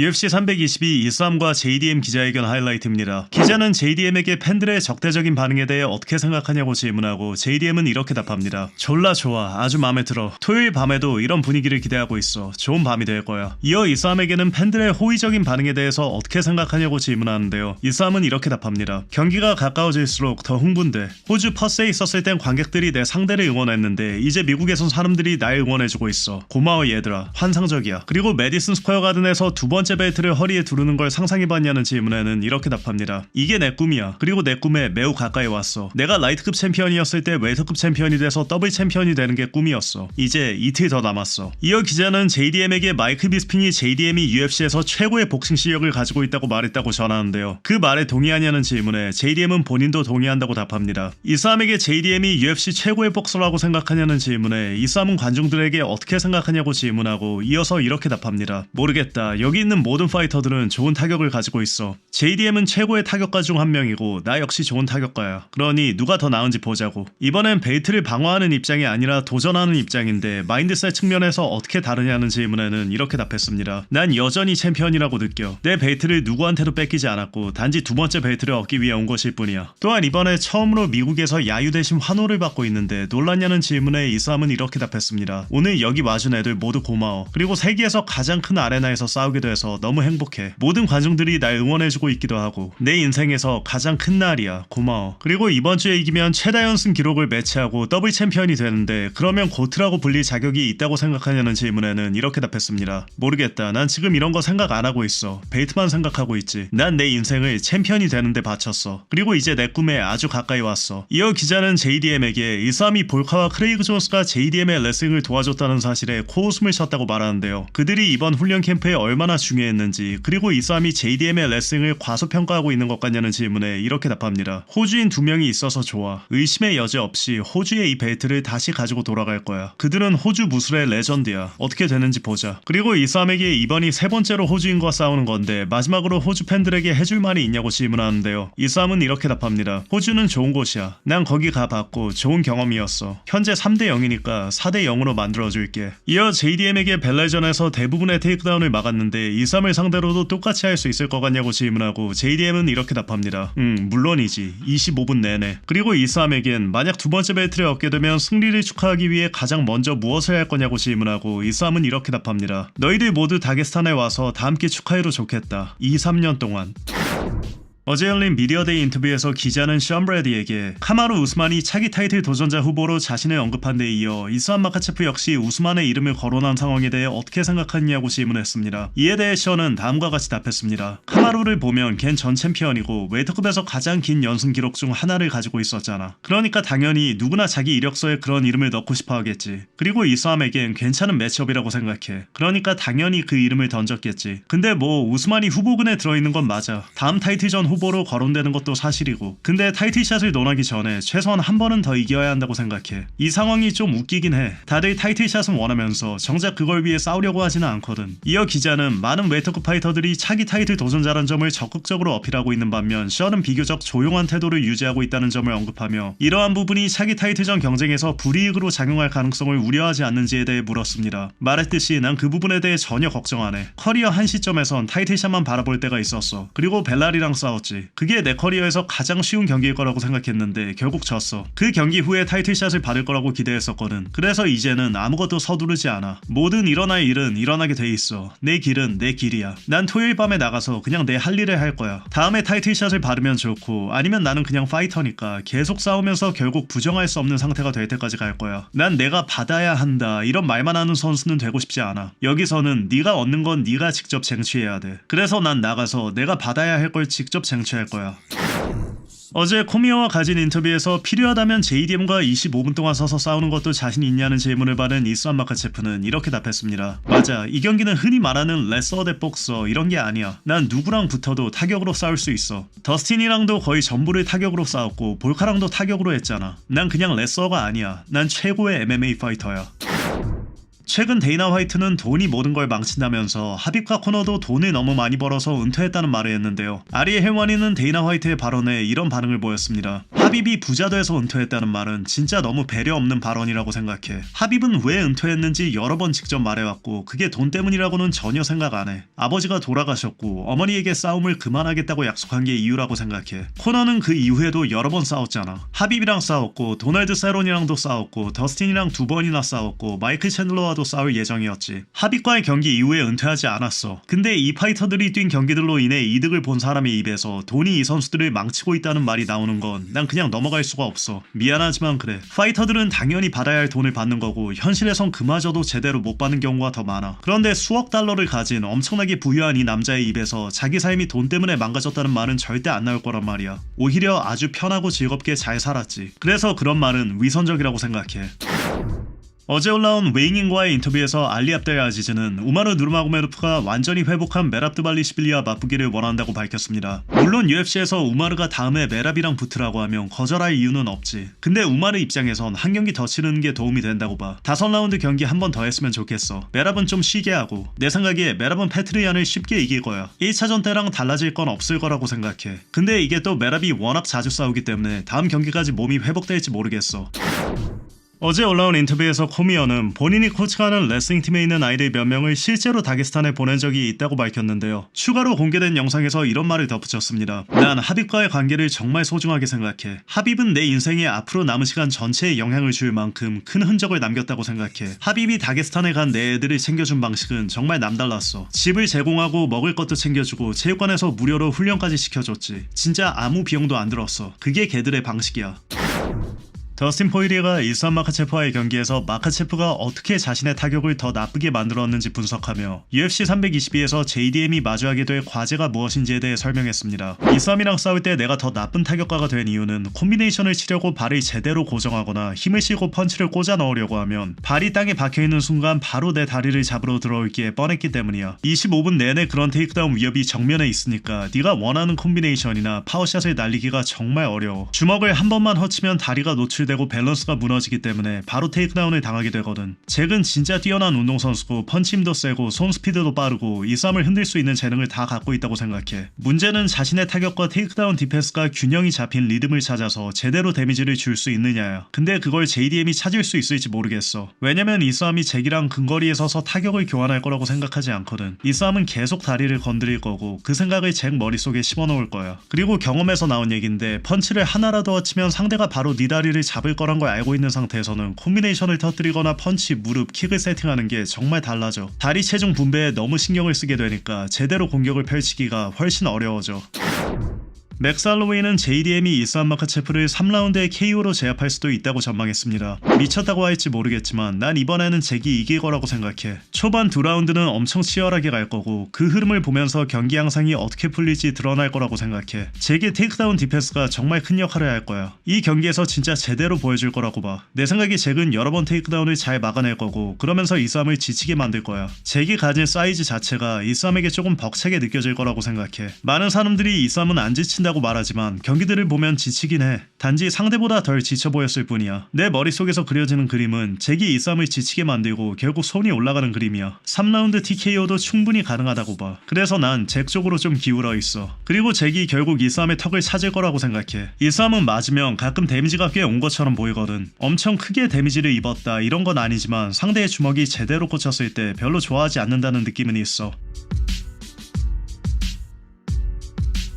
UFC 322 이스함과 JDM 기자회견 하이라이트입니다. 기자는 JDM에게 팬들의 적대적인 반응에 대해 어떻게 생각하냐고 질문하고 JDM은 이렇게 답합니다. 졸라 좋아. 아주 마음에 들어. 토요일 밤에도 이런 분위기를 기대하고 있어. 좋은 밤이 될 거야. 이어 이스함에게는 팬들의 호의적인 반응에 대해서 어떻게 생각하냐고 질문하는데요. 이스함은 이렇게 답합니다. 경기가 가까워질수록 더 흥분돼. 호주 퍼스에 있었을 땐 관객들이 내 상대를 응원했는데 이제 미국에선 사람들이 날 응원해주고 있어. 고마워 얘들아. 환상적이야. 그리고 메디슨 스퀘어 가든에서 두 번째 벨트를 허리에 두르는 걸 상상해봤냐는 질문에는 이렇게 답합니다. 이게 내 꿈이야. 그리고 내 꿈에 매우 가까이 왔어. 내가 라이트급 챔피언이었을 때 웨이터급 챔피언이 돼서 더블 챔피언이 되는 게 꿈이었어. 이제 이틀 더 남았어. 이어 기자는 JDM에게 마이크 비스핀이 JDM이 UFC에서 최고의 복싱 실력을 가지고 있다고 말했다고 전하는데요. 그 말에 동의하냐는 질문에 JDM은 본인도 동의한다고 답합니다. 이스함에게 JDM이 UFC 최고의 복서라고 생각하냐는 질문에 이스함은 관중들에게 어떻게 생각하냐고 질문하고 이어서 이렇게 답합니다. 모르겠다. 여기 있는 모든 파이터들은 좋은 타격을 가지고 있어. JDM은 최고의 타격가 중 한 명이고 나 역시 좋은 타격가야. 그러니 누가 더 나은지 보자고. 이번엔 베이트를 방어하는 입장이 아니라 도전하는 입장인데 마인드셋 측면에서 어떻게 다르냐는 질문에는 이렇게 답했습니다. 난 여전히 챔피언이라고 느껴. 내 베이트를 누구한테도 뺏기지 않았고 단지 두 번째 베이트를 얻기 위해 온 것일 뿐이야. 또한 이번에 처음으로 미국에서 야유 대신 환호를 받고 있는데 놀랐냐는 질문에 이스함은 이렇게 답했습니다. 오늘 여기 와준 애들 모두 고마워. 그리고 세계에서 가장 큰 아레나에서 싸우게 돼서 너무 행복해. 모든 관중들이 날 응원해주고 있기도 하고 내 인생에서 가장 큰 날이야. 고마워. 그리고 이번 주에 이기면 최다 연승 기록을 매치하고 더블 챔피언이 되는데 그러면 고트라고 불릴 자격이 있다고 생각하냐는 질문에는 이렇게 답했습니다. 모르겠다. 난 지금 이런 거 생각 안 하고 있어. 베이트만 생각하고 있지. 난 내 인생을 챔피언이 되는데 바쳤어. 그리고 이제 내 꿈에 아주 가까이 왔어. 이어 기자는 JDM에게 이스함이 볼카와 크레이그 존스가 JDM의 레슬링을 도와줬다는 사실에 코웃음을 쳤다고 말하는데요. 그들이 이번 훈련 캠프에 얼마나 중요했는지 그리고 이스함이 JDM의 레슬링을 과소평가하고 있는 것 같냐는 질문에 이렇게 답합니다. 호주인 두 명이 있어서 좋아. 의심의 여지 없이 호주의 이 벨트를 다시 가지고 돌아갈 거야. 그들은 호주 무술의 레전드야. 어떻게 되는지 보자. 그리고 이스함에게 이번이 세 번째로 호주인과 싸우는 건데 마지막으로 호주 팬들에게 해줄 말이 있냐고 질문하는데요. 이스함은 이렇게 답합니다. 호주는 좋은 곳이야. 난 거기 가봤고 좋은 경험이었어. 현재 3대 0이니까 4대 0으로 만들어줄게. 이어 JDM에게 벨라전에서 대부분의 테이크다운을 막았는데 이스함을 상대로도 똑같이 할 수 있을 것 같냐고 질문하고 JDM은 이렇게 답합니다. 음 물론이지. 25분 내내. 그리고 이스함에겐 만약 두 번째 벨트를 얻게 되면 승리를 축하하기 위해 가장 먼저 무엇을 할 거냐고 질문하고 이스함은 이렇게 답합니다. 너희들 모두 다게스탄에 와서 다 함께 축하해도 좋겠다. 2, 3년 동안. 어제 열린 미디어데이 인터뷰에서 기자는 션 브래디에게 카마루 우스만이 차기 타이틀 도전자 후보로 자신을 언급한 데 이어 이스한 마카체프 역시 우스만의 이름을 거론한 상황에 대해 어떻게 생각하느냐고 질문했습니다. 이에 대해 션은 다음과 같이 답했습니다. 카마루를 보면 걘 전 챔피언이고 웨이터급에서 가장 긴 연승 기록 중 하나를 가지고 있었잖아. 그러니까 당연히 누구나 자기 이력서에 그런 이름을 넣고 싶어 하겠지. 그리고 이스함에겐 괜찮은 매치업이라고 생각해. 그러니까 당연히 그 이름을 던졌겠지. 근데 뭐 우스만이 후보군에 들어있는 건 맞아. 다음 타이틀 전 후보 로 거론되는 것도 사실이고 근데 타이틀샷을 논하기 전에 최소한 한 번은 더 이겨야 한다고 생각해. 이 상황이 좀 웃기긴 해. 다들 타이틀샷은 원하면서 정작 그걸 위해 싸우려고 하지는 않거든. 이어 기자는 많은 웨이터급 파이터들이 차기 타이틀 도전자란 점을 적극적으로 어필하고 있는 반면 션은 비교적 조용한 태도를 유지하고 있다는 점을 언급하며 이러한 부분이 차기 타이틀전 경쟁에서 불이익으로 작용할 가능성을 우려하지 않는지에 대해 물었습니다. 말했듯이 난 그 부분에 대해 전혀 걱정 안 해. 커리어 한 시점에선 타이틀샷만 바라볼 때가 있었어. 그리고 벨라리랑 싸웠 지 그게 내 커리어에서 가장 쉬운 경기일 거라고 생각했는데 결국 졌어. 그 경기 후에 타이틀샷을 받을 거라고 기대했었거든. 그래서 이제는 아무것도 서두르지 않아. 모든 일어날 일은 일어나게 돼 있어. 내 길은 내 길이야. 난 토요일 밤에 나가서 그냥 내 할 일을 할 거야. 다음에 타이틀샷을 받으면 좋고 아니면 나는 그냥 파이터니까 계속 싸우면서 결국 부정할 수 없는 상태가 될 때까지 갈 거야. 난 내가 받아야 한다 이런 말만 하는 선수는 되고 싶지 않아. 여기서는 네가 얻는 건 네가 직접 쟁취해야 돼. 그래서 난 나가서 내가 받아야 할 걸 직접 쟁 취할 거야. 어제 코미어와 가진 인터뷰에서 필요하다면 JDM과 25분 동안 서서 싸우는 것도 자신 있냐는 질문을 받은 이스안 마카체프는 이렇게 답했습니다. 맞아, 이 경기는 흔히 말하는 레서 대 복서 이런 게 아니야. 난 누구랑 붙어도 타격으로 싸울 수 있어. 더스틴이랑도 거의 전부를 타격으로 싸웠고 볼카랑도 타격으로 했잖아. 난 그냥 레서가 아니야. 난 최고의 MMA 파이터야. 최근 데이나 화이트는 돈이 모든 걸 망친다면서 하빕과 코너도 돈을 너무 많이 벌어서 은퇴했다는 말을 했는데요. 아리의 헬와니는 데이나 화이트의 발언에 이런 반응을 보였습니다. 하빕이 부자 돼서 은퇴했다는 말은 진짜 너무 배려 없는 발언이라고 생각해. 하빕은 왜 은퇴했는지 여러 번 직접 말해왔고 그게 돈 때문이라고는 전혀 생각 안 해. 아버지가 돌아가셨고 어머니에게 싸움을 그만하겠다고 약속한 게 이유라고 생각해. 코너는 그 이후에도 여러 번 싸웠잖아. 하빕이랑 싸웠고 도널드 세론이랑도 싸웠고 더스틴이랑 두 번이나 싸웠고 마이클 챈들러와도 싸울 예정이었지. 하빕과의 경기 이후에 은퇴하지 않았어. 근데 이 파이터들이 뛴 경기들로 인해 이득을 본 사람의 입에서 돈이 이 선수들을 망치고 있다는 말이 나오는 건 난 그냥 넘어갈 수가 없어. 미안하지만 그래. 파이터들은 당연히 받아야 할 돈을 받는 거고 현실에선 그마저도 제대로 못 받는 경우가 더 많아. 그런데 수억 달러를 가진 엄청나게 부유한 이 남자의 입에서 자기 삶이 돈 때문에 망가졌다는 말은 절대 안 나올 거란 말이야. 오히려 아주 편하고 즐겁게 잘 살았지. 그래서 그런 말은 위선적이라고 생각해. 어제 올라온 웨잉인과의 인터뷰에서 알리 압델 아지즈는 우마르 누르마고메르프가 완전히 회복한 메랍드발리시빌리와 맞붙기를 원한다고 밝혔습니다. 물론 UFC에서 우마르가 다음에 메랍이랑 붙으라고 하면 거절할 이유는 없지. 근데 우마르 입장에선 한 경기 더 치르는 게 도움이 된다고 봐. 다섯 라운드 경기 한 번 더 했으면 좋겠어. 메랍은 좀 쉬게 하고 내 생각에 메랍은 페트리안을 쉽게 이길 거야. 1차전 때랑 달라질 건 없을 거라고 생각해. 근데 이게 또 메랍이 워낙 자주 싸우기 때문에 다음 경기까지 몸이 회복될지 모르겠어. 어제 올라온 인터뷰에서 코미어는 본인이 코치하는 레슬링팀에 있는 아이들 몇 명을 실제로 다게스탄에 보낸 적이 있다고 밝혔는데요. 추가로 공개된 영상에서 이런 말을 덧붙였습니다. 난 하빕과의 관계를 정말 소중하게 생각해. 하빕은 내 인생에 앞으로 남은 시간 전체에 영향을 줄 만큼 큰 흔적을 남겼다고 생각해. 하빕이 다게스탄에 간 내 애들을 챙겨준 방식은 정말 남달랐어. 집을 제공하고 먹을 것도 챙겨주고 체육관에서 무료로 훈련까지 시켜줬지. 진짜 아무 비용도 안 들었어. 그게 걔들의 방식이야. 더스틴 포이리가 일선 마카체프와의 경기에서 마카체프가 어떻게 자신의 타격을 더 나쁘게 만들었는지 분석하며 UFC 322에서 JDM이 마주하게 될 과제가 무엇인지에 대해 설명했습니다. 이 싸움이랑 싸울 때 내가 더 나쁜 타격가가 된 이유는 콤비네이션을 치려고 발을 제대로 고정하거나 힘을 실고 펀치를 꽂아 넣으려고 하면 발이 땅에 박혀있는 순간 바로 내 다리를 잡으러 들어올기에 뻔했기 때문이야. 25분 내내 그런 테이크다운 위협이 정면에 있으니까 네가 원하는 콤비네이션이나 파워샷을 날리기가 정말 어려워. 주먹을 한 번만 허치면 다리가 노출 되고 밸런스가 무너지기 때문에 바로 테이크다운을 당하게 되거든. 잭은 진짜 뛰어난 운동선수고 펀치 힘도 세고 손 스피드도 빠르고 이 싸움을 흔들 수 있는 재능을 다 갖고 있다고 생각해. 문제는 자신의 타격과 테이크다운 디펜스가 균형이 잡힌 리듬을 찾아서 제대로 데미지를 줄 수 있느냐야. 근데 그걸 JDM이 찾을 수 있을지 모르겠어. 왜냐면 이 싸움이 잭이랑 근거리에 서서 타격을 교환할 거라고 생각하지 않거든. 이 싸움은 계속 다리를 건드릴 거고 그 생각을 잭 머릿속에 심어놓을 거야. 그리고 경험에서 나온 얘긴데 펀치를 하나라도 허치면 상대가 바로 네 다리를 잡을 거란 걸 알고 있는 상태에서는 콤비네이션을 터뜨리거나 펀치, 무릎, 킥을 세팅하는 게 정말 달라져. 다리 체중 분배에 너무 신경을 쓰게 되니까 제대로 공격을 펼치기가 훨씬 어려워져. 맥스 할로웨이는 JDM이 이스안 마카체프를 3라운드에 KO로 제압할 수도 있다고 전망했습니다. 미쳤다고 할지 모르겠지만 난 이번에는 잭이 이길 거라고 생각해. 초반 두 라운드는 엄청 치열하게 갈 거고 그 흐름을 보면서 경기 양상이 어떻게 풀릴지 드러날 거라고 생각해. 잭의 테이크다운 디펜스가 정말 큰 역할을 할 거야. 이 경기에서 진짜 제대로 보여줄 거라고 봐. 내 생각에 잭은 여러 번 테이크다운을 잘 막아낼 거고 그러면서 이 싸움을 지치게 만들 거야. 잭이 가진 사이즈 자체가 이 싸움에게 조금 벅차게 느껴질 거라고 생각해. 많은 사람들이 이 싸움은 안 지친다 다고 말하지만 경기들을 보면 지치긴 해. 단지 상대보다 덜 지쳐 보였을 뿐이야. 내 머릿속에서 그려지는 그림은 잭이 이 싸움을 지치게 만들고 결국 손이 올라가는 그림이야. 3라운드 TKO도 충분히 가능하다고 봐. 그래서 난 잭 쪽으로 좀 기울어 있어. 그리고 잭이 결국 이 싸움의 턱을 찾을 거라고 생각해. 이 싸움은 맞으면 가끔 데미지가 꽤 온 것처럼 보이거든. 엄청 크게 데미지를 입었다 이런 건 아니지만 상대의 주먹이 제대로 꽂혔을 때 별로 좋아하지 않는다는 느낌은 있어.